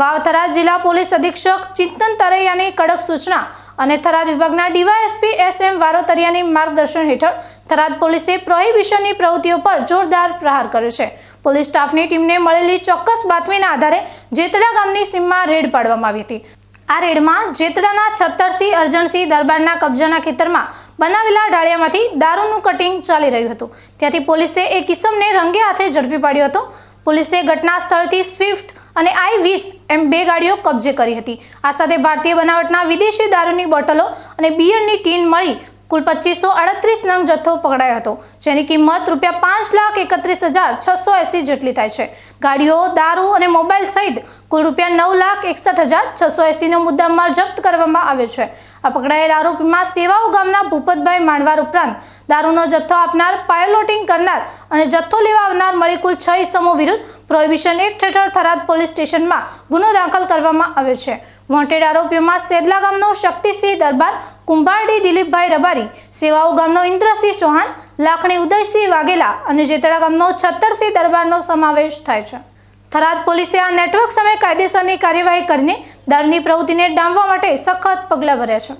વાવ થરાદ જિલ્લા પોલીસ અધિક્ષક ચિંતન તરૈયાની કડક સૂચના અને થરાદ વિભાગના ડીવાયએસપી એસ એમ વારોતરિયાની માર્ગદર્શન હેઠળ થરાદ પોલીસે પ્રોહિબિશનની પ્રવૃત્તિઓ પર જોરદાર પ્રહાર કર્યો છે. પોલીસ સ્ટાફની ટીમને મળેલી ચોક્કસ બાતમીના આધારે જેતડા ગામની સીમમાં રેડ પાડવામાં આવી હતી. આ રેડમાં જેતડાના છત્તરસિંહ, અરજણસિંહ દરબારના કબજાના ખેતરમાં બનાવેલા ઢાળિયામાંથી દારૂનું કટિંગ ચાલી રહ્યું હતું. ત્યાંથી પોલીસે એક કિસમને રંગે હાથે ઝડપી પાડ્યો હતો. પોલીસે ઘટના સ્થળથી સ્વિફ્ટ અને આઈ વીસ એમ બે ગાડીઓ કબજે કરી હતી. આ સાથે ભારતીય બનાવટના વિદેશી દારૂની બોટલો અને બિયરની ટીન મળી કુલ પચીસો અડત્રીસ નંગ જથ્થો પકડાયો હતો, જેની કિંમત રૂપિયા પાંચ લાખ એકત્રીસ હજાર છસો એંસી જેટલી થાય છે. ગાડીઓ, દારૂ અને મોબાઈલ સહિત કુલ રૂપિયા નવ લાખ એકસઠ હજાર છસો એંસીનો મુદ્દામાલ જપ્ત કરવામાં આવ્યો છે. આ પકડાયેલ આરોપીમાં સેવાઓ ગામના ભૂપતભાઈ માંડવાર ઉપરાંત દારૂનો જથ્થો આપનાર, પાયલોટિંગ કરનાર અને જથ્થો લેવા આવનાર મળી કુલ છ ઇસમો વિરુદ્ધ પ્રોહિબિશન એક્ટ હેઠળ થરાદ પોલીસ સ્ટેશનમાં ગુનો દાખલ કરવામાં આવ્યો છે. વોન્ટેડ આરોપીઓમાં સેદલા ગામનો શક્તિસિંહ દરબાર, કુંભારડી દિલીપભાઈ રબારી, સેવાઓ ગામનો ઇન્દ્રસિંહ ચૌહાણ, લાખણી ઉદયસિંહ વાઘેલા અને જેતળા ગામનો છત્તરસિંહ દરબારનો સમાવેશ થાય છે. થરાદ પોલીસે આ નેટવર્ક સામે કાયદેસરની કાર્યવાહી કરીને દરની પ્રવૃત્તિને ડામવા માટે સખત પગલાં ભર્યા છે.